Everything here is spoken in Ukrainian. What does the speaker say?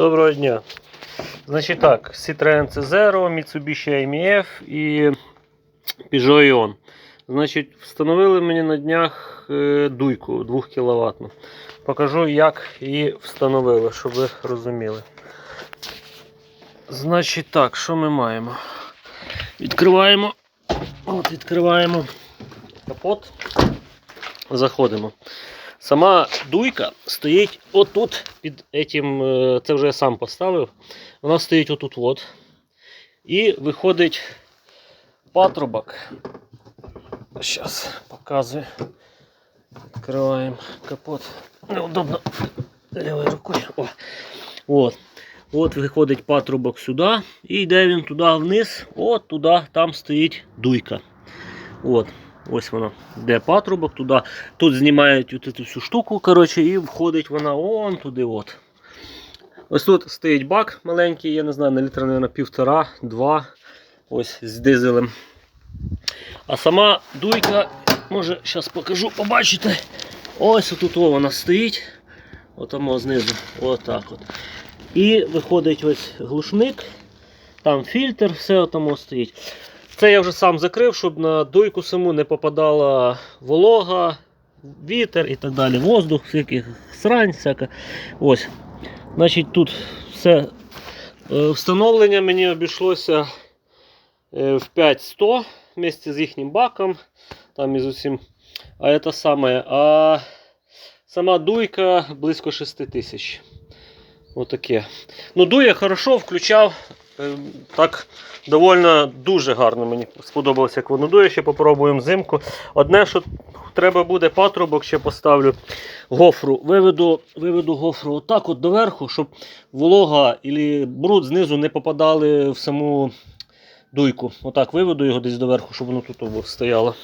Доброго дня. Значить так, Citroen C0, Mitsubishi AMF і Peugeot Ion. Значить, встановили мені на днях е, дуйку 2 кВт. Покажу, як її встановили, щоб ви розуміли. Значить так, що ми маємо? Відкриваємо. От, відкриваємо капот. Заходимо. Сама дуйка стоїть отут під этим, е, це вже я сам поставив. Вона стоїть отут от. І виходить патрубок. Зараз показую. Відкриваємо капот. Неудобно лівою рукою. О. От. От виходить патрубок сюди. І йде він туди вниз. От туди, там стоїть дуйка. От. Ось вона. Де патрубок, туди. Тут знімають от цю штуку, коротше, і входить вона он туди. от. Ось тут стоїть бак маленький, я не знаю, на літра, мабуть, півтора, два. Ось з дизелем. А сама дуйка, може, зараз покажу, побачите. Ось отут о, вона стоїть. Отамо знизу. Отак от. І виходить ось глушник. Там фільтр, все отамо стоїть. Це я вже сам закрив, щоб на дуйку саму не попадала волога, вітер і так далі. Воздух, всяких срань, всяка. Ось. Значить, тут все е, встановлення мені обійшлося е, в 5100 вместе з їхнім баком. Там із усім. А це саме. А сама дуйка близько 6 тисяч. Отаке. Ну, дує хорошо, включав. Е, Так, довольно дуже гарно мені сподобалося, як воно дує. Ще попробуємо взимку. Одне, що треба буде патрубок, ще поставлю гофру. Виведу, виведу гофру отак от доверху, щоб волога і бруд знизу не попадали в саму дуйку. Отак виведу його десь доверху, щоб воно тут стояло.